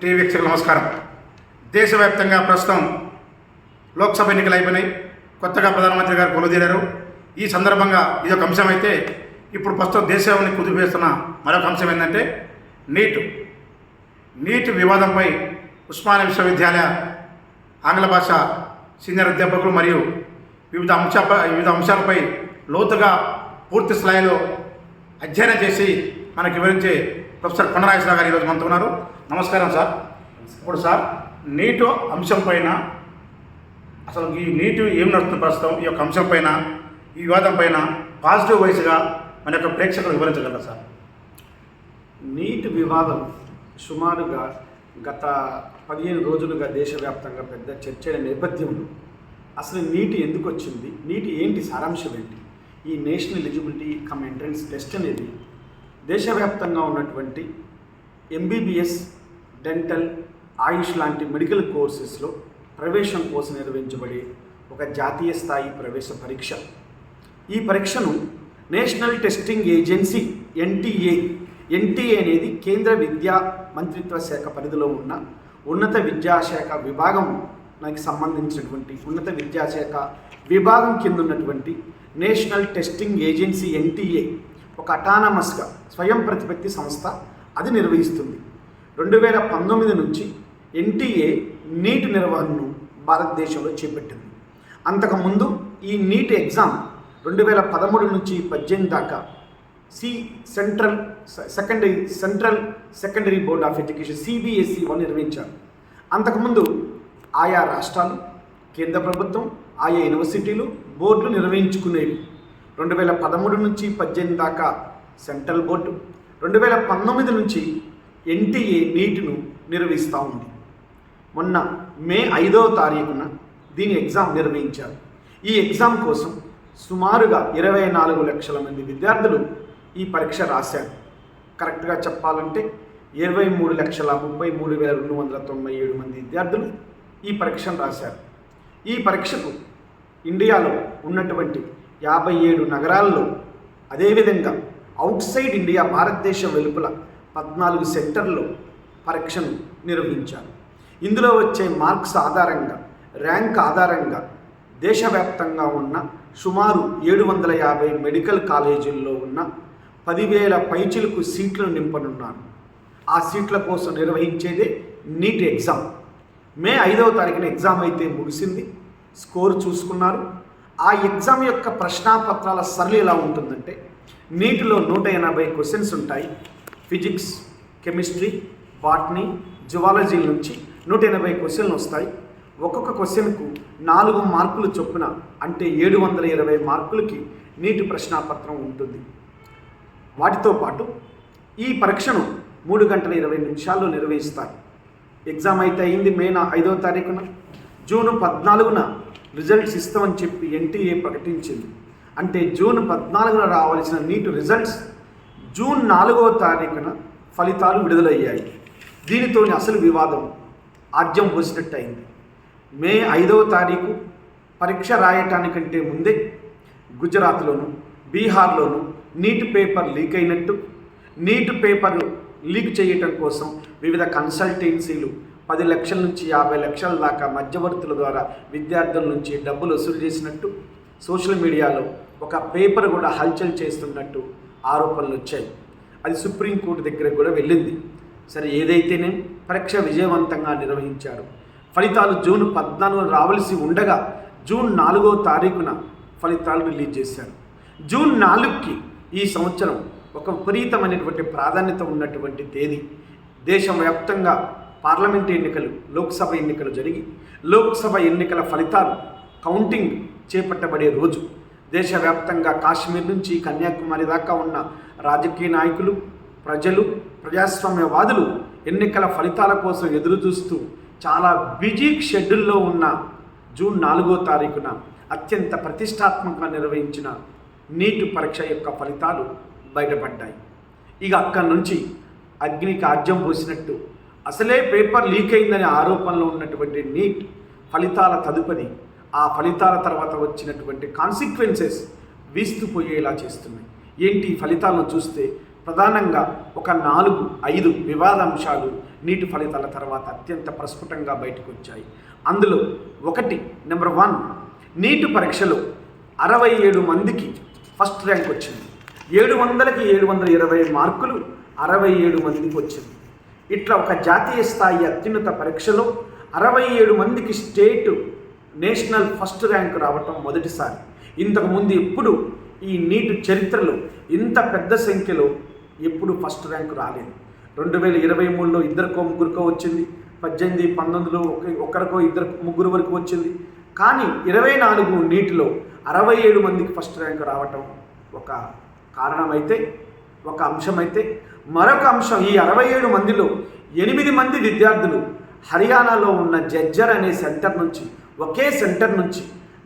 TV వీక్షకులు నమస్కారం. దేశవ్యాప్తంగా ప్రస్తుతం లోక్సభ ఎన్నికలు అయిపోయినాయి. కొత్తగా ప్రధానమంత్రి గారు కొలుదీరారు. ఈ సందర్భంగా ఇదొక అంశం అయితే ఇప్పుడు ప్రస్తుతం దేశాన్ని కుదిరిపేస్తున్న మరొక అంశం ఏంటంటే నీట్. నీట్ వివాదంపై ఉస్మానియా విశ్వవిద్యాలయ ఆంగ్ల భాష సీనియర్ అధ్యాపకులు మరియు వివిధ అంశాలపై వివిధ అంశాలపై లోతుగా పూర్తి స్థాయిలో అధ్యయనం చేసి మనకు వివరించే ప్రొఫెసర్ కొండరాజేశ్వర గారు ఈరోజు మనతో ఉన్నారు. నమస్కారం సార్. ఇప్పుడు సార్ నీటు అంశం పైన అసలు ఈ నీటు ఏం నడుస్తుంది ప్రస్తుతం? ఈ యొక్క అంశం పైన ఈ వివాదం పైన పాజిటివ్ వైస్గా మన యొక్క ప్రేక్షకులు వివరించగలరా సార్? నీటి వివాదం సుమారుగా గత పదిహేను రోజులుగా దేశవ్యాప్తంగా పెద్ద చర్చల నేపథ్యంలో అసలు నీటి ఎందుకు వచ్చింది? నీటి ఏంటి సారాంశం ఏంటి? ఈ national eligibility cum entrance test అనేది దేశవ్యాప్తంగా ఉన్నటువంటి ఎంబీబీఎస్ డెంటల్ ఆయుష్ లాంటి మెడికల్ కోర్సెస్లో ప్రవేశం కోసం నిర్వహించబడే ఒక జాతీయ స్థాయి ప్రవేశ పరీక్ష. ఈ పరీక్షను national testing agency NTA NTA అనేది కేంద్ర విద్యా మంత్రిత్వ శాఖ పరిధిలో ఉన్న ఉన్నత విద్యాశాఖ విభాగం నాకు సంబంధించినటువంటి ఉన్నత విద్యాశాఖ విభాగం కింద ఉన్నటువంటి నేషనల్ టెస్టింగ్ ఏజెన్సీ ఎన్టీఏ ఒక అటానమస్గా స్వయం ప్రతిపత్తి సంస్థ అది నిర్వహిస్తుంది. రెండు వేల పంతొమ్మిది నుంచి ఎన్టీఏ నీట్ నిర్వహణను భారతదేశంలో చేపట్టింది. అంతకుముందు ఈ నీట్ ఎగ్జామ్ రెండు వేల పదమూడు నుంచి పద్దెనిమిది దాకా C central secondary central secondary board of education CBSE వాళ్ళు నిర్వహించారు. అంతకుముందు ఆయా రాష్ట్రాలు కేంద్ర ప్రభుత్వం ఆయా యూనివర్సిటీలు బోర్డులు నిర్వహించుకునేవి. రెండు వేల పదమూడు నుంచి పద్దెనిమిది దాకా సెంట్రల్ బోర్డు రెండు వేల పంతొమ్మిది నుంచి ఎన్టీఏ నీటును నిర్వహిస్తూ ఉంది. మొన్న మే ఐదవ తారీఖున దీని ఎగ్జామ్ నిర్వహించారు. ఈ ఎగ్జామ్ కోసం సుమారుగా ఇరవై నాలుగు లక్షల మంది విద్యార్థులు ఈ పరీక్ష రాశారు. కరెక్ట్గా చెప్పాలంటే ఇరవై మూడు లక్షల ముప్పై మూడు వేల రెండు వందల తొంభై ఏడు మంది విద్యార్థులు ఈ పరీక్షను రాశారు. ఈ పరీక్షకు ఇండియాలో ఉన్నటువంటి యాభై ఏడు నగరాల్లో అదేవిధంగా అవుట్ సైడ్ ఇండియా భారతదేశం వెలుపల పద్నాలుగు సెక్టర్లో పరీక్షను నిర్వహించారు. ఇందులో వచ్చే మార్క్స్ ఆధారంగా ర్యాంక్ ఆధారంగా దేశవ్యాప్తంగా ఉన్న సుమారు ఏడు వందల యాభై మెడికల్ కాలేజీల్లో ఉన్న పదివేల పైచిలకు సీట్లను నింపనున్నాను ఆ సీట్ల కోసం నిర్వహించేదే నీట్ ఎగ్జామ్. మే ఐదవ తారీఖున ఎగ్జామ్ అయితే ముగిసింది. స్కోర్ చూసుకున్నారు. ఆ ఎగ్జామ్ యొక్క ప్రశ్నాపత్రాల సరళి ఎలా ఉంటుందంటే నీటిలో నూట ఎనభై క్వశ్చన్స్ ఉంటాయి. ఫిజిక్స్ కెమిస్ట్రీ బాటనీ జువాలజీ నుంచి నూట ఎనభై క్వశ్చన్లు వస్తాయి. ఒక్కొక్క క్వశ్చన్కు నాలుగు మార్కులు చొప్పున అంటే ఏడు వందల ఇరవై మార్కులకి నీటి ప్రశ్నాపత్రం ఉంటుంది. వాటితో పాటు ఈ పరీక్షను మూడు గంటల ఇరవై నిమిషాల్లో నిర్వహిస్తారు. ఎగ్జామ్ అయితే అయింది మే నా ఐదవ తారీఖున. జూన్ పద్నాలుగున రిజల్ట్స్ ఇస్తామని చెప్పి ఎన్టీఏ ప్రకటించింది. అంటే జూన్ పద్నాలుగున రావాల్సిన నీటు రిజల్ట్స్ జూన్ నాలుగవ తారీఖున ఫలితాలు విడుదలయ్యాయి. దీనితో అసలు వివాదం ఆద్యం పోసినట్టు అయింది మే ఐదవ తారీఖు పరీక్ష రాయటానికంటే ముందే గుజరాత్లోను బీహార్లోను నీట్ పేపర్ లీక్ అయినట్టు నీట్ పేపర్ లీక్ చేయటం కోసం వివిధ కన్సల్టెన్సీలు పది లక్షల నుంచి యాభై లక్షల దాకా మధ్యవర్తుల ద్వారా విద్యార్థుల నుంచి డబ్బులు వసూలు చేసినట్టు సోషల్ మీడియాలో ఒక పేపర్ కూడా హల్చల్ చేస్తున్నట్టు ఆరోపణలు వచ్చాయి. అది సుప్రీంకోర్టు దగ్గర కూడా వెళ్ళింది. సరే ఏదైతేనే పరీక్ష విజయవంతంగా నిర్వహించారు ఫలితాలు జూన్ పద్నాలుగు రావలసి ఉండగా జూన్ నాలుగో తారీఖున ఫలితాలు రిలీజ్ చేశారు. జూన్ నాలుగుకి ఈ సంవత్సరం ఒక విపరీతమైనటువంటి ప్రాధాన్యత ఉన్నటువంటి తేదీ. దేశవ్యాప్తంగా పార్లమెంట్ ఎన్నికలు లోక్సభ ఎన్నికలు జరిగి లోక్సభ ఎన్నికల ఫలితాలు కౌంటింగ్ చేపట్టబడే రోజు. దేశవ్యాప్తంగా కాశ్మీర్ నుంచి కన్యాకుమారి దాకా ఉన్న రాజకీయ నాయకులు ప్రజలు ప్రజాస్వామ్యవాదులు ఎన్నికల ఫలితాల కోసం ఎదురు చూస్తూ చాలా బిజీ షెడ్యూల్లో ఉన్న జూన్ నాలుగో తారీఖున అత్యంత ప్రతిష్టాత్మకంగా నిర్వహించిన నీట్ పరీక్ష యొక్క ఫలితాలు బయటపడ్డాయి. ఇక అక్కడి నుంచి అగ్నికి ఆజ్యం పోసినట్టు అసలే పేపర్ లీక్ అయిందనే ఆరోపణలో ఉన్నటువంటి నీట్ ఫలితాల తదుపరి ఆ ఫలితాల తర్వాత వచ్చినటువంటి కాన్సిక్వెన్సెస్ వీస్తుపోయేలా చేస్తున్నాయి. ఏంటి ఫలితాలను చూస్తే ప్రధానంగా ఒక నాలుగు ఐదు వివాదాంశాలు నీటి ఫలితాల తర్వాత అత్యంత ప్రస్ఫుటంగా బయటకు వచ్చాయి. అందులో ఒకటి నెంబర్ వన్ నీటి పరీక్షలో అరవై ఏడు మందికి ఫస్ట్ ర్యాంక్ వచ్చింది. ఏడు వందలకి ఏడు వందల ఇరవై మార్కులు అరవై ఏడు మందికి వచ్చింది. ఇట్లా ఒక జాతీయ స్థాయి అత్యున్నత పరీక్షలో అరవై ఏడు మందికి స్టేట్ నేషనల్ ఫస్ట్ ర్యాంక్ రావటం మొదటిసారి. ఇంతకుముందు ఎప్పుడు ఈ నీటి చరిత్రలో ఇంత పెద్ద సంఖ్యలో ఎప్పుడు ఫస్ట్ ర్యాంక్ రాలేదు. రెండు వేల ఇరవై మూడులో ఇద్దరికో ముగ్గురికో వచ్చింది. పద్దెనిమిది పంతొమ్మిదిలో ఒక- ఒకరికో ఇద్దరు ముగ్గురు వరకు వచ్చింది. కానీ ఇరవై నాలుగు నీటిలో అరవై ఏడు మందికి ఫస్ట్ ర్యాంక్ రావటం ఒక కారణమైతే ఒక అంశమైతే మరొక అంశం ఈ అరవై ఏడు మందిలో ఎనిమిది మంది విద్యార్థులు హర్యానాలో ఉన్న జజ్జర్ అనే సెంటర్ నుంచి ఒకే సెంటర్ నుంచి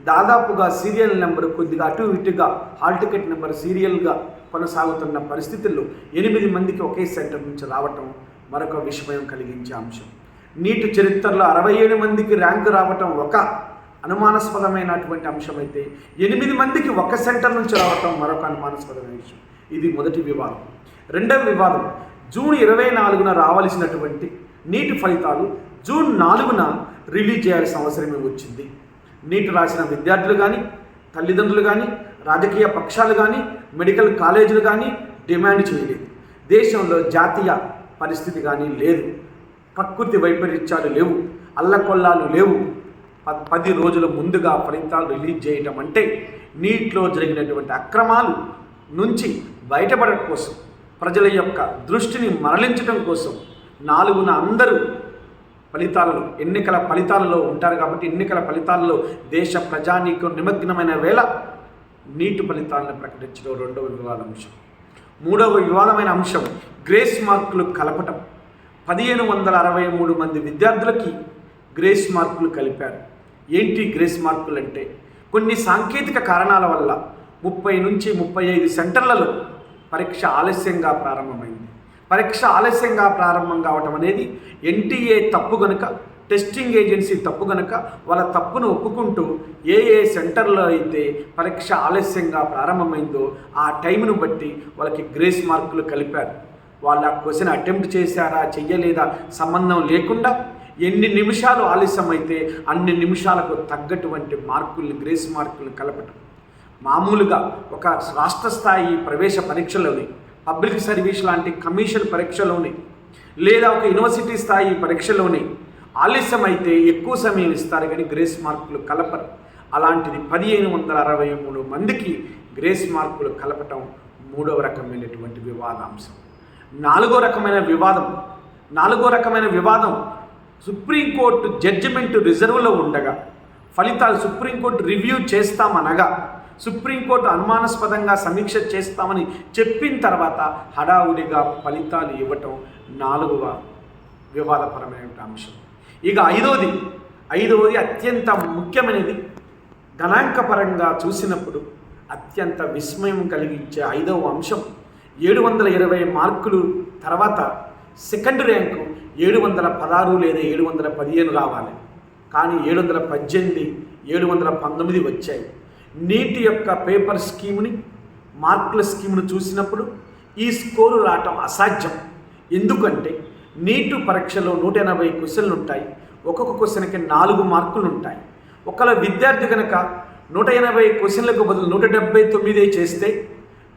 దాదాపుగా సీరియల్ నెంబర్ కొద్దిగా అటు ఇటుగా హాల్ టికెట్ నెంబర్ సీరియల్గా కొనసాగుతున్న పరిస్థితుల్లో ఎనిమిది మందికి ఒకే సెంటర్ నుంచి రావటం మరొక విస్మయం కలిగించే అంశం. నీటి చరిత్రలో అరవై ఏడు మందికి ర్యాంకు రావటం ఒక అనుమానాస్పదమైనటువంటి అంశం అయితే ఎనిమిది మందికి ఒక సెంటర్ నుంచి రావటం మరొక అనుమానాస్పదమైన విషయం. ఇది మొదటి వివాదం. రెండవ వివాదం జూన్ ఇరవై నాలుగున రావాల్సినటువంటి నీటి ఫలితాలు జూన్ నాలుగున రిలీజ్ చేయాల్సిన అవసరమే వచ్చింది? నీట్ రాసిన విద్యార్థులు కానీ తల్లిదండ్రులు కానీ రాజకీయ పక్షాలు కానీ మెడికల్ కాలేజీలు కానీ డిమాండ్ చేయలేదు. దేశంలో జాతీయ పరిస్థితి కానీ లేదు. ప్రకృతి వైపరీత్యాలు లేవు. అల్లకొల్లాలు లేవు. ప- పది రోజుల ముందుగా ఫలితాలు రిలీజ్ చేయటం అంటే నీటిలో జరిగినటువంటి అక్రమాలు నుంచి బయటపడటం కోసం ప్రజల యొక్క దృష్టిని మరలించడం కోసం నాలుగున అందరూ ఫలితాలలో ఎన్నికల ఫలితాలలో ఉంటారు కాబట్టి ఎన్నికల ఫలితాలలో దేశ ప్రజానీకం నిమగ్నమైన వేళ నీటి ఫలితాలను ప్రకటించడం రెండవ వివాద అంశం. మూడవ వివాదమైన అంశం గ్రేస్ మార్కులు కలపటం. పదిహేను వందల అరవై మూడు మంది విద్యార్థులకి గ్రేస్ మార్కులు కలిపారు. ఏంటి గ్రేస్ మార్కులు అంటే కొన్ని సాంకేతిక కారణాల వల్ల ముప్పై నుంచి ముప్పై ఐదు సెంటర్లలో పరీక్ష ఆలస్యంగా ప్రారంభమైంది. పరీక్ష ఆలస్యంగా ప్రారంభం కావటం అనేది ఎన్టీఏ తప్పు గనుక టెస్టింగ్ ఏజెన్సీ తప్పు గనుక వాళ్ళ తప్పును ఒప్పుకుంటూ ఏ ఏ సెంటర్లో అయితే పరీక్ష ఆలస్యంగా ప్రారంభమైందో ఆ టైంను బట్టి వాళ్ళకి గ్రేస్ మార్కులు కలిపారు. వాళ్ళ క్వశ్చన్ అటెంప్ట్ చేశారా చెయ్యలేదా సంబంధం లేకుండా ఎన్ని నిమిషాలు ఆలస్యమైతే అన్ని నిమిషాలకు తగ్గటువంటి మార్కుల్ని గ్రేస్ మార్కులు కలపటం. మామూలుగా ఒక రాష్ట్ర స్థాయి ప్రవేశ పరీక్షలోని పబ్లిక్ సర్వీస్ లాంటి కమిషన్ పరీక్షలోని లేదా ఒక యూనివర్సిటీ స్థాయి పరీక్షలోని ఆలస్యం అయితే ఎక్కువ సమయం ఇస్తారు కానీ గ్రేస్ మార్కులు కలపరు. అలాంటిది పదిహేను వందల అరవై మూడు మందికి గ్రేస్ మార్కులు కలపటం మూడవ రకమైనటువంటి వివాదాంశం. నాలుగో రకమైన వివాదం నాలుగో రకమైన వివాదం సుప్రీంకోర్టు జడ్జిమెంట్ రిజర్వ్లో ఉండగా ఫలితాలు సుప్రీంకోర్టు రివ్యూ చేస్తామనగా సుప్రీంకోర్టు అనుమానాస్పదంగా సమీక్ష చేస్తామని చెప్పిన తర్వాత హడావుడిగా ఫలితాలు ఇవ్వటం నాలుగవ వివాదపరమైన అంశం. ఇక ఐదవది ఐదవది అత్యంత ముఖ్యమైనది. గణాంకపరంగా చూసినప్పుడు అత్యంత విస్మయం కలిగించే ఐదవ అంశం. ఏడు వందల ఇరవై మార్కులు తర్వాత సెకండ్ ర్యాంకు ఏడు వందల పదహారు లేదా ఏడు వందల పదిహేను రావాలి. కానీ ఏడు వందల పద్దెనిమిది ఏడు వందల పంతొమ్మిది వచ్చాయి. నీటి యొక్క పేపర్ స్కీమ్ని మార్కుల స్కీమ్ను చూసినప్పుడు ఈ స్కోరు రావటం అసాధ్యం. ఎందుకంటే నీటు పరీక్షలో నూట ఎనభై క్వశ్చన్లు ఉంటాయి. ఒక్కొక్క క్వశ్చన్కి నాలుగు మార్కులు ఉంటాయి. ఒకవేళ విద్యార్థి కనుక నూట ఎనభై క్వశ్చన్లకు బదులు నూట డెబ్బై తొమ్మిది చేస్తే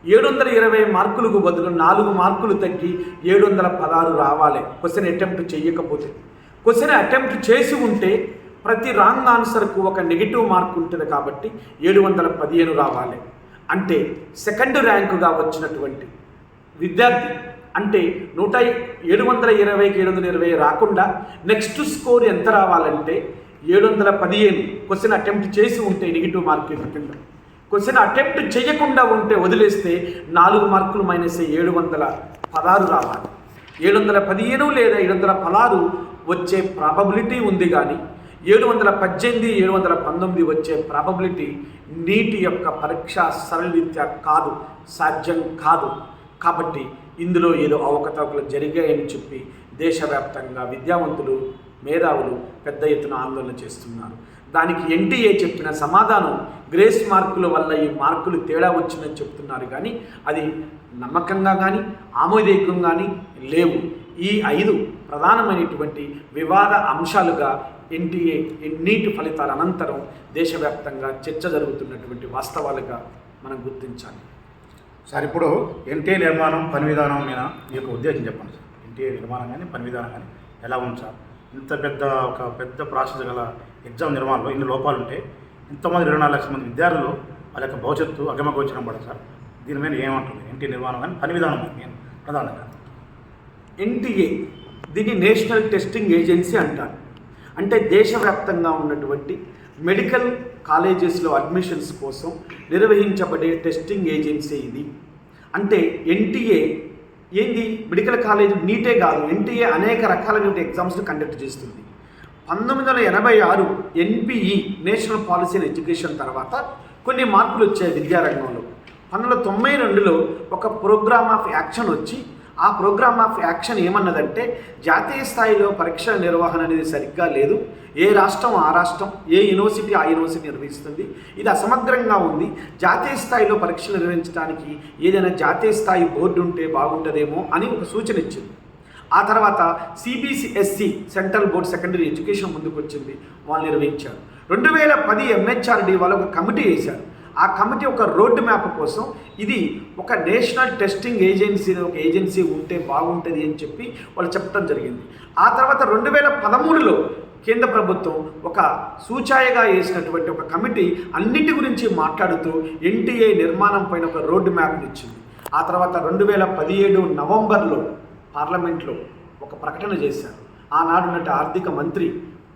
ఏడు వందల ఇరవై మార్కులకు బదులు నాలుగు మార్కులు తగ్గి ఏడు వందల పదహారు రావాలి. క్వశ్చన్ అటెంప్ట్ చేయకపోతే. క్వశ్చన్ అటెంప్ట్ చేసి ఉంటే ప్రతి రాంగ్ ఆన్సర్కు ఒక నెగిటివ్ మార్క్ ఉంటుంది కాబట్టి ఏడు వందల పదిహేను రావాలి. అంటే సెకండ్ ర్యాంకుగా వచ్చినటువంటి విద్యార్థి అంటే నూట ఏడు వందల ఇరవైకి ఏడు వందల ఇరవై రాకుండా నెక్స్ట్ స్కోర్ ఎంత రావాలంటే ఏడు వందల పదిహేను. క్వశ్చన్ అటెంప్ట్ చేసి ఉంటే నెగిటివ్ మార్క్ కింద క్వశ్చన్ అటెంప్ట్ చేయకుండా ఉంటే వదిలేస్తే నాలుగు మార్కులు మైనస్ ఏడు వందల పదహారు రావాలి. ఏడు వందల పదిహేను లేదా ఏడు వందల పదహారు వచ్చే ప్రాబబిలిటీ ఉంది కానీ ఏడు వందల పద్దెనిమిది ఏడు వందల పంతొమ్మిది వచ్చే ప్రాబబిలిటీ నీటి యొక్క పరీక్ష సరళరీత్యా కాదు సాధ్యం కాదు. కాబట్టి ఇందులో ఏదో అవకతవకలు జరిగాయని చెప్పి దేశవ్యాప్తంగా విద్యావంతులు మేధావులు పెద్ద ఎత్తున ఆందోళన చేస్తున్నారు. దానికి ఎన్టీఏ చెప్పిన సమాధానం గ్రేస్ మార్కుల వల్ల ఈ మార్కులు తేడా వచ్చిందని చెప్తున్నారు. కానీ అది నమ్మకంగా కానీ ఆమోదయోగ్యం కానీ లేవు. ఈ ఐదు ప్రధానమైనటువంటి వివాద అంశాలుగా ఎన్టీఏ నీటి ఫలితాల అనంతరం దేశవ్యాప్తంగా చర్చ జరుగుతున్నటువంటి వాస్తవాలుగా మనం గుర్తించాలి. సార్ ఇప్పుడు ఎన్టీఏ నిర్మాణం పని విధానం మీద మీ యొక్క ఉద్దేశం చెప్పండి సార్. ఎన్టీఏ నిర్మాణం కానీ పని విధానం కానీ ఎలా ఉంది సార్? ఇంత పెద్ద ఒక పెద్ద ప్రాసెస్ గల ఎగ్జామ్ నిర్మాణంలో ఇన్ని లోపాలు ఉంటే ఇంతమంది ఇరవై నాలుగు లక్షల మంది విద్యార్థులు వాళ్ళ యొక్క భవిష్యత్తు అగమగోచరం పడదు సార్. దీని మీద ఏమంటుంది? ఎన్టీ నిర్మాణం కానీ పని విధానం ప్రధానంగా. ఎన్టీఏ దీన్ని నేషనల్ టెస్టింగ్ ఏజెన్సీ అంటారు. అంటే దేశవ్యాప్తంగా ఉన్నటువంటి మెడికల్ కాలేజెస్లో అడ్మిషన్స్ కోసం నిర్వహించబడే టెస్టింగ్ ఏజెన్సీ ఇది. అంటే ఎన్టీఏ ఏంది? మెడికల్ కాలేజ్ నీటే కాదు ఎన్టీఏ అనేక రకాలైన ఎగ్జామ్స్ని కండక్ట్ చేస్తుంది. పంతొమ్మిది వందల ఎనభై ఆరు NPE national policy and education తర్వాత కొన్ని మార్పులు వచ్చాయి విద్యారంగంలో. పంతొమ్మిది వందల తొంభై రెండులో ఒక ప్రోగ్రామ్ ఆఫ్ యాక్షన్ వచ్చి ఆ ప్రోగ్రామ్ ఆఫ్ యాక్షన్ ఏమన్నదంటే జాతీయ స్థాయిలో పరీక్షల నిర్వహణ అనేది సరిగ్గా లేదు. ఏ రాష్ట్రం ఆ రాష్ట్రం ఏ యూనివర్సిటీ ఆ యూనివర్సిటీ నిర్వహిస్తుంది. ఇది అసమగ్రంగా ఉంది. జాతీయ స్థాయిలో పరీక్షలు నిర్వహించడానికి ఏదైనా జాతీయ స్థాయి బోర్డు ఉంటే బాగుంటుందేమో అని ఒక సూచన ఇచ్చింది. ఆ తర్వాత CBCSC central board secondary education ముందుకు వచ్చింది వాళ్ళు నిర్వహించారు. రెండు వేల పది ఎంహెచ్ఆర్డి వాళ్ళు ఒక కమిటీ వేశారు. ఆ కమిటీ ఒక రోడ్డు మ్యాప్ కోసం ఇది ఒక నేషనల్ టెస్టింగ్ ఏజెన్సీ ఒక ఏజెన్సీ ఉంటే బాగుంటుంది అని చెప్పి వాళ్ళు చెప్పడం జరిగింది. ఆ తర్వాత రెండు వేల పదమూడులో కేంద్ర ప్రభుత్వం ఒక సూచాయగా వేసినటువంటి ఒక కమిటీ అన్నిటి గురించి మాట్లాడుతూ ఎన్టీఏ నిర్మాణం పైన ఒక రోడ్డు మ్యాప్ని ఇచ్చింది. ఆ తర్వాత రెండు వేల పదిహేడు నవంబర్లో పార్లమెంట్లో ఒక ప్రకటన చేశారు. ఆనాడున్నట్టు ఆర్థిక మంత్రి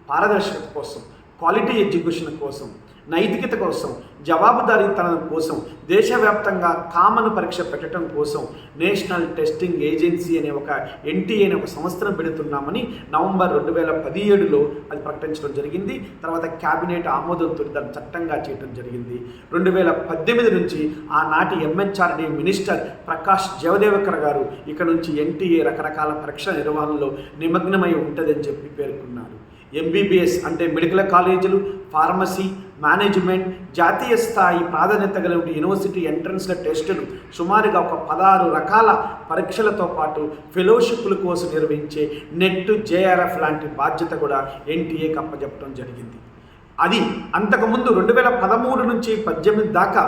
పారదర్శకత కోసం క్వాలిటీ ఎడ్యుకేషన్ కోసం నైతికత కోసం జవాబుదారీతనం కోసం దేశవ్యాప్తంగా కామన్ పరీక్ష పెట్టడం కోసం నేషనల్ టెస్టింగ్ ఏజెన్సీ అనే ఒక ఎన్టీఏ అనే ఒక సంస్థను పెడుతున్నామని నవంబర్ రెండు వేల పదిహేడులో అది ప్రకటించడం జరిగింది. తర్వాత క్యాబినెట్ ఆమోదంతో దాన్ని చట్టంగా చేయడం జరిగింది. రెండు వేల పద్దెనిమిది నుంచి ఆనాటి ఎంహెచ్ఆర్డి మినిస్టర్ ప్రకాష్ జవదేవకర్ గారు ఇక నుంచి ఎన్టీఏ రకరకాల పరీక్ష నిర్వహణలో నిమగ్నమై ఉంటుందని చెప్పి పేర్కొన్నారు. ఎంబీబీఎస్ అంటే మెడికల్ కాలేజీలు ఫార్మసీ మేనేజ్మెంట్ జాతీయ స్థాయి ప్రాధాన్యత కలిగిన యూనివర్సిటీ ఎంట్రన్స్ల టెస్టులు సుమారుగా ఒక పదహారు రకాల పరీక్షలతో పాటు ఫెలోషిప్ల కోసం నిర్వహించే నెట్ జేఆర్ఎఫ్ లాంటి బాధ్యత కూడా ఎన్టీఏ కప్పజెప్పడం జరిగింది. అది అంతకుముందు రెండు వేల పదమూడు నుంచి పద్దెనిమిది దాకా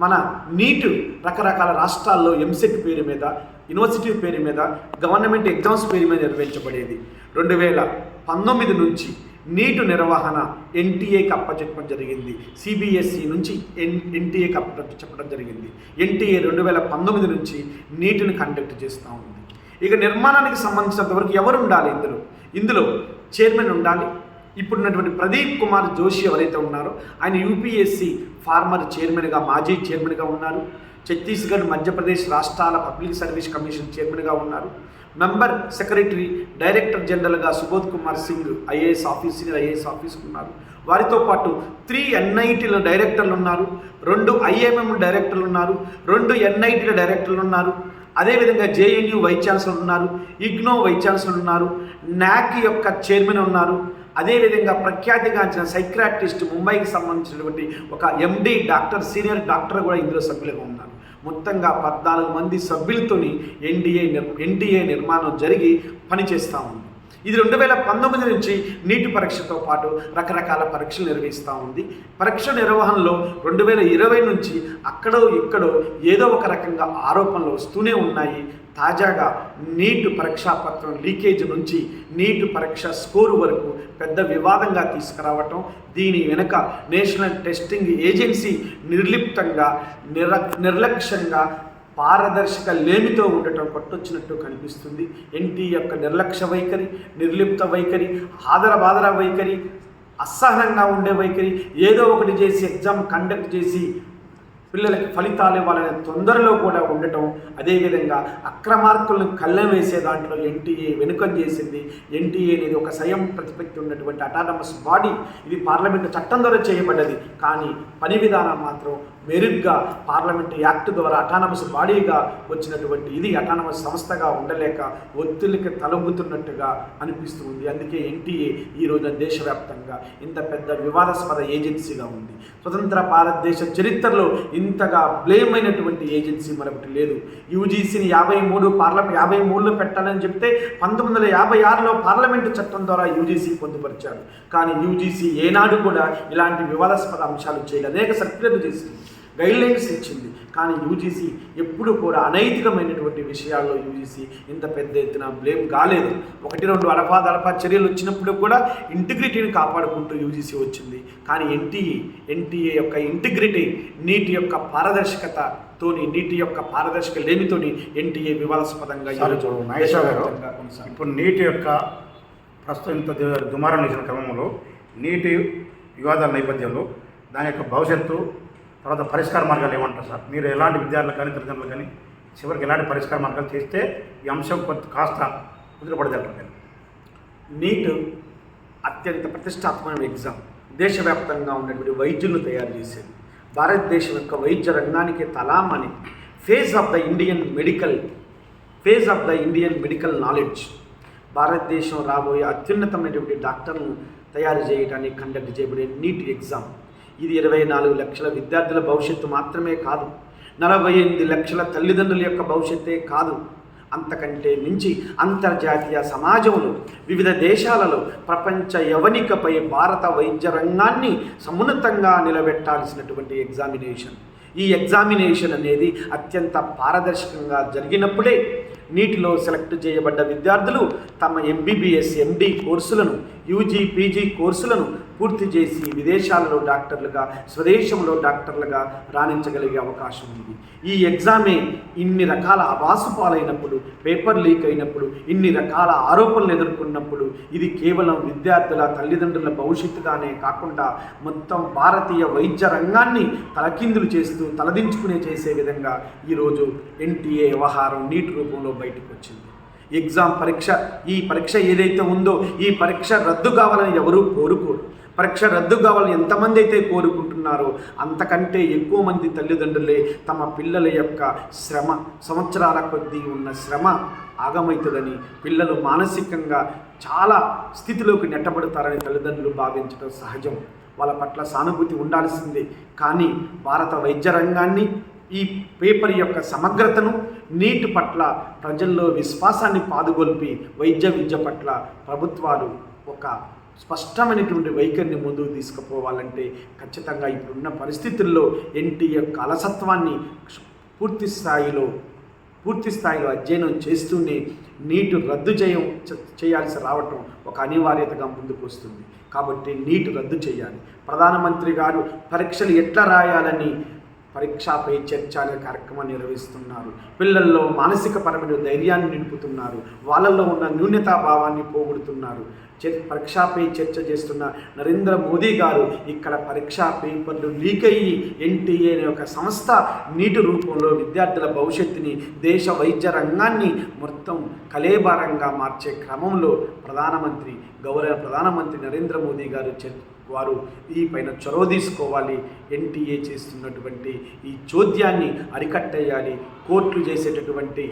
మన నీటు రకరకాల రాష్ట్రాల్లో ఎంసెట్ పేరు మీద యూనివర్సిటీ పేరు మీద గవర్నమెంట్ ఎగ్జామ్స్ పేరు మీద నిర్వహించబడేది. రెండు వేల పంతొమ్మిది నుంచి నీటు నిర్వహణ ఎన్టీఏకి అప్పచెప్పడం జరిగింది. సిబిఎస్ఈ నుంచి ఎన్ ఎన్టీఏకి కప్ప చెప్పడం జరిగింది. ఎన్టీఏ రెండు వేల పంతొమ్మిది నుంచి నీటిని కండక్ట్ చేస్తూ ఉంది. ఇక నిర్మాణానికి సంబంధించినంత వరకు ఎవరు ఉండాలి ఇందులో? ఇందులో చైర్మన్ ఉండాలి. ఇప్పుడున్నటువంటి ప్రదీప్ కుమార్ జోషి ఎవరైతే ఉన్నారో ఆయన యూపీఎస్సీ ఫార్మర్ చైర్మన్గా మాజీ చైర్మన్గా ఉన్నారు. ఛత్తీస్గఢ్ మధ్యప్రదేశ్ రాష్ట్రాల పబ్లిక్ సర్వీస్ కమిషన్ చైర్మన్గా ఉన్నారు. మెంబర్ సెక్రటరీ డైరెక్టర్ జనరల్గా Subodh Kumar Singh IAS office senior IAS officer ఉన్నారు. వారితో పాటు త్రీ ఎన్ఐటీల డైరెక్టర్లు ఉన్నారు రెండు ఐఎంఎం డైరెక్టర్లు ఉన్నారు రెండు ఎన్ఐటీల డైరెక్టర్లు ఉన్నారు. అదేవిధంగా జేఎన్యు వైస్ ఛాన్సలర్ ఉన్నారు ఇగ్నో వైస్ ఛాన్సలర్ ఉన్నారు నాక్ యొక్క చైర్మన్ ఉన్నారు. అదేవిధంగా ప్రఖ్యాతిగాంచిన సైక్రాటిస్ట్ ముంబైకి సంబంధించినటువంటి ఒక ఎండి డాక్టర్ సీనియర్ డాక్టర్ కూడా ఇందులో సభ్యులుగా ఉన్నారు. మొత్తంగా పద్నాలుగు మంది సభ్యులతోని ఎన్డీఏ ఎన్డీఏ నిర్మాణం జరిగి పనిచేస్తూ ఉంది. ఇది రెండు వేల పంతొమ్మిది నుంచి నీటి పరీక్షతో పాటు రకరకాల పరీక్షలు నిర్వహిస్తూ ఉంది. పరీక్ష నిర్వహణలో రెండు వేల ఇరవై నుంచి అక్కడో ఇక్కడో ఏదో ఒక రకంగా ఆరోపణలు వస్తూనే ఉన్నాయి. తాజాగా నీటు పరీక్షా పత్రం లీకేజ్ నుంచి నీటు పరీక్ష స్కోరు వరకు పెద్ద వివాదంగా తీసుకురావటం దీని వెనుక నేషనల్ టెస్టింగ్ ఏజెన్సీ నిర్లిప్తంగా నిర నిర్లక్ష్యంగా పారదర్శక లేమితో ఉండటం కొట్టొచ్చినట్టు కనిపిస్తుంది. ఎన్టీ యొక్క నిర్లక్ష్య వైఖరి నిర్లిప్త వైఖరి ఆదర బాదర వైఖరి అసహనంగా ఉండే వైఖరి ఏదో ఒకటి చేసి ఎగ్జామ్ కండక్ట్ చేసి పిల్లలకి ఫలితాలు ఇవ్వాలనే తొందరలో కూడా ఉండటం అదేవిధంగా అక్రమార్కులను కళ్ళం వేసే దాంట్లో ఎన్టీఏ వెనుకం చేసింది. ఎన్టీఏ అనేది ఒక స్వయం ప్రతిపత్తి ఉన్నటువంటి అటానమస్ బాడీ ఇది పార్లమెంటు చట్టం ద్వారా చేయబడ్డది. కానీ పని విధానం మాత్రం మెరుగ్గా పార్లమెంట్ యాక్ట్ ద్వారా అటానమస్ బాడీగా వచ్చినటువంటి ఇది అటానమస్ సంస్థగా ఉండలేక ఒత్తిడికి తలొగ్గుతున్నట్టుగా అనిపిస్తుంది అందుకే ఎన్టీఏ ఈ రోజున దేశవ్యాప్తంగా ఇంత పెద్ద వివాదాస్పద ఏజెన్సీగా ఉంది. స్వతంత్ర భారతదేశ చరిత్రలో ఇంతగా బ్లేమ్ అయినటువంటి ఏజెన్సీ మరొకటి లేదు. యూజీసీని యాభై మూడు పార్లమెంట్ యాభై మూడులో పెట్టాలని చెప్తే పంతొమ్మిది వందల యాభై ఆరులో పార్లమెంటు చట్టం ద్వారా యూజీసీ పొందుపరిచారు. కానీ యూజీసీ ఏనాడు కూడా ఇలాంటి వివాదాస్పద అంశాలు చేయలేదు. అనేక సర్క్యులర్లు చేసింది. గైడ్లైన్స్ ఇచ్చింది. కానీ యూజీసీ ఎప్పుడు కూడా అనైతికమైనటువంటి విషయాల్లో యూజీసీ ఇంత పెద్ద ఎత్తున బ్లేమ్ కాలేదు. ఒకటి రెండు అడపా దడపా చర్యలు వచ్చినప్పుడు కూడా ఇంటిగ్రిటీని కాపాడుకుంటూ యూజీసీ వచ్చింది. కానీ ఎన్టీఏ ఎన్టీఏ యొక్క ఇంటిగ్రిటీ నీటి యొక్క పారదర్శకతతోని నీటి యొక్క పారదర్శక లేమితోని ఎన్టీఏ వివాదాస్పదంగా ఇప్పుడు నీటి యొక్క ప్రస్తుతం ఇంత దుమారం లేచిన క్రమంలో నీటి వివాదాల నేపథ్యంలో దాని యొక్క భవిష్యత్తు తర్వాత పరిష్కార మార్గాలు ఏమంటారు సార్? మీరు ఎలాంటి విద్యార్థులు కానీ తల్లిదండ్రులు కానీ చివరికి ఎలాంటి పరిష్కార మార్గాలు చేస్తే ఈ అంశం కొంత కాస్త కుదిరపడదంటారు నీట్ అత్యంత ప్రతిష్టాత్మకమైన ఎగ్జామ్. దేశవ్యాప్తంగా ఉన్నటువంటి వైద్యులను తయారు చేసేది. భారతదేశం యొక్క వైద్య రంగానికి తలామని phase of the Indian medical phase of the Indian medical knowledge. భారతదేశం రాబోయే అత్యున్నతమైనటువంటి డాక్టర్లను తయారు చేయడానికి కండక్ట్ చేయబడే నీట్ ఎగ్జామ్. ఇది ఇరవై నాలుగు లక్షల విద్యార్థుల భవిష్యత్తు మాత్రమే కాదు. నలభై ఎనిమిది లక్షల తల్లిదండ్రుల యొక్క భవిష్యత్తే కాదు. అంతకంటే మించి అంతర్జాతీయ సమాజంలో వివిధ దేశాలలో ప్రపంచ యవనికపై భారత వైద్య రంగాన్ని సమున్నతంగా నిలబెట్టాల్సినటువంటి ఎగ్జామినేషన్. ఈ ఎగ్జామినేషన్ అనేది అత్యంత పారదర్శకంగా జరిగినప్పుడే నీటిలో సెలెక్ట్ చేయబడ్డ విద్యార్థులు తమ ఎంబీబీఎస్ ఎండి కోర్సులను యూజీ పీజీ కోర్సులను పూర్తి చేసి విదేశాలలో డాక్టర్లుగా స్వదేశంలో డాక్టర్లుగా రాణించగలిగే అవకాశం ఉంది. ఈ ఎగ్జామే ఇన్ని రకాల అవాసుపాలైనప్పుడు పేపర్ లీక్ అయినప్పుడు ఇన్ని రకాల ఆరోపణలు ఎదుర్కొన్నప్పుడు ఇది కేవలం విద్యార్థుల తల్లిదండ్రుల భవిష్యత్తుగానే కాకుండా మొత్తం భారతీయ వైద్య రంగాన్ని తలకిందులు చేస్తూ తలదించుకునే చేసే విధంగా ఈరోజు ఎన్టీఏ వ్యవహారం నీటి రూపంలో బయటకు వచ్చింది ఎగ్జామ్ పరీక్ష ఈ పరీక్ష ఏదైతే ఉందో ఈ పరీక్ష రద్దు కావాలని ఎవరూ కోరుకోరు. పరీక్ష రద్దు కావాలని ఎంతమంది అయితే కోరుకుంటున్నారో అంతకంటే ఎక్కువ మంది తల్లిదండ్రులే తమ పిల్లల యొక్క శ్రమ సంవత్సరాల కొద్దీ ఉన్న శ్రమ ఆగమవుతుందని పిల్లలు మానసికంగా చాలా స్థితిలోకి నెట్టబడతారని తల్లిదండ్రులు భావించడం సహజం. వాళ్ళ పట్ల సానుభూతి ఉండాల్సిందే. కానీ భారత వైద్య రంగాన్ని ఈ పేపర్ యొక్క సమగ్రతను నీటి పట్ల ప్రజల్లో విశ్వాసాన్ని పాదుగొల్పి వైద్య విద్య పట్ల ప్రభుత్వాలు ఒక స్పష్టమైనటువంటి వైఖరిని ముందుకు తీసుకుపోవాలంటే ఖచ్చితంగా ఇప్పుడున్న పరిస్థితుల్లో ఎన్టీ యొక్క అలసత్వాన్ని పూర్తి స్థాయిలో పూర్తి స్థాయిలో అధ్యయనం చేస్తూనే నీటు రద్దు చేయం చేయాల్సి రావటం ఒక అనివార్యతగా ముందుకు వస్తుంది. కాబట్టి నీటు రద్దు చేయాలి. ప్రధానమంత్రి గారు పరీక్షలు ఎట్లా రాయాలని పరీక్షపై చర్చ అనే కార్యక్రమాన్ని నిర్వహిస్తున్నారు. పిల్లల్లో మానసిక పరమైన ధైర్యాన్ని నింపుతున్నారు. వాళ్ళల్లో ఉన్న న్యూన్యతాభావాన్ని పోగొడుతున్నారు. చర్ పరీక్షపై చర్చ చేస్తున్న నరేంద్ర మోదీ గారు ఇక్కడ పరీక్షా పేపర్లు లీక్ అయ్యి ఎన్టీఏ అనే ఒక సంస్థ నీటి రూపంలో విద్యార్థుల భవిష్యత్తుని దేశ వైద్య రంగాన్ని మొత్తం కలేబారంగా మార్చే క్రమంలో ప్రధానమంత్రి గౌరవ ప్రధానమంత్రి నరేంద్ర మోదీ గారు చర్చ వారు ఈ పైన చొరవ తీసుకోవాలి. ఎన్టీఏ చేస్తున్నటువంటి ఈ చోద్యాన్ని అరికట్టేయాలి. కోర్టులు చేసేటటువంటి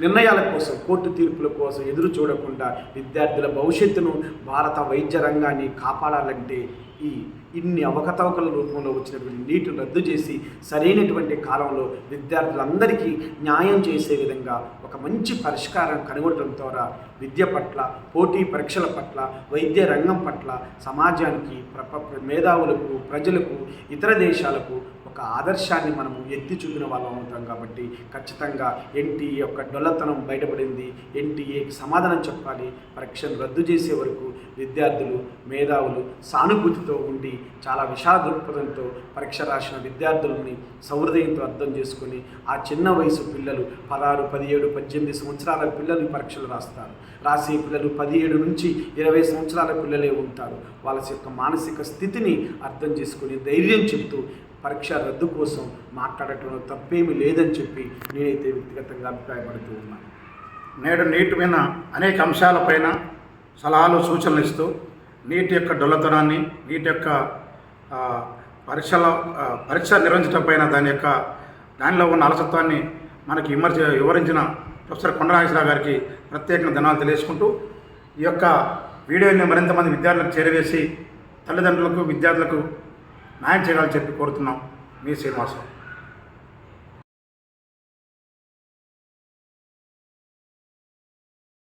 నిర్ణయాల కోసం కోర్టు తీర్పుల కోసం ఎదురు చూడకుండా విద్యార్థుల భవిష్యత్తును భారత వైద్య రంగాన్ని కాపాడాలంటే ఈ ఇన్ని అవకతవకల రూపంలో వచ్చినటువంటి నీటిని రద్దు చేసి సరైనటువంటి కాలంలో విద్యార్థులందరికీ న్యాయం చేసే విధంగా ఒక మంచి పరిష్కారం కనుగొనడం ద్వారా విద్య పట్ల పోటీ పరీక్షల పట్ల వైద్య రంగం పట్ల సమాజానికి ప్రప మేధావులకు ప్రజలకు ఇతర దేశాలకు ఒక ఆదర్శాన్ని మనము ఎత్తి చూపిన వాళ్ళం అవుతాం కాబట్టి ఖచ్చితంగా ఎన్టీఏ యొక్క డొల్లతనం బయటపడింది. ఎన్టీఏకి సమాధానం చెప్పాలి. పరీక్షను రద్దు చేసే వరకు విద్యార్థులు మేధావులు సానుభూతితో ఉండి చాలా విశాల దృక్పథంతో పరీక్ష రాసిన విద్యార్థులని సౌహృదయంతో అర్థం చేసుకొని ఆ చిన్న వయసు పిల్లలు పదహారు పదిహేడు పద్దెనిమిది సంవత్సరాల పిల్లలు పరీక్షలు రాస్తారు. రాసే పిల్లలు పదిహేడు నుంచి ఇరవై సంవత్సరాల పిల్లలే ఉంటారు. వాళ్ళ యొక్క మానసిక స్థితిని అర్థం చేసుకొని ధైర్యం చెబుతూ పరీక్ష రద్దు కోసం మాట్లాడటంలో తప్పేమీ లేదని చెప్పి నేనైతే వ్యక్తిగతంగా అభిప్రాయపడుతూ ఉన్నాను. నేడు నీటి మీద అనేక అంశాలపైన సలహాలు సూచనలు ఇస్తూ నీటి యొక్క డొల్లతనాన్ని నీటి యొక్క పరీక్షల పరీక్షలో పరీక్ష నిర్వహించడం పైన దాని యొక్క దానిలో ఉన్న అలసత్వాన్ని మనకి విమర్శ వివరించిన ప్రొఫెసర్ కొండనాగేశ్వరరావు గారికి ప్రత్యేకంగా ధనాలు తెలియజేసుకుంటూ ఈ యొక్క వీడియోని మరింతమంది విద్యార్థులకు చేరవేసి తల్లిదండ్రులకు విద్యార్థులకు న్యాయం చేయాలని చెప్పి కోరుతున్నాం. మీ శ్రీనివాసరావు.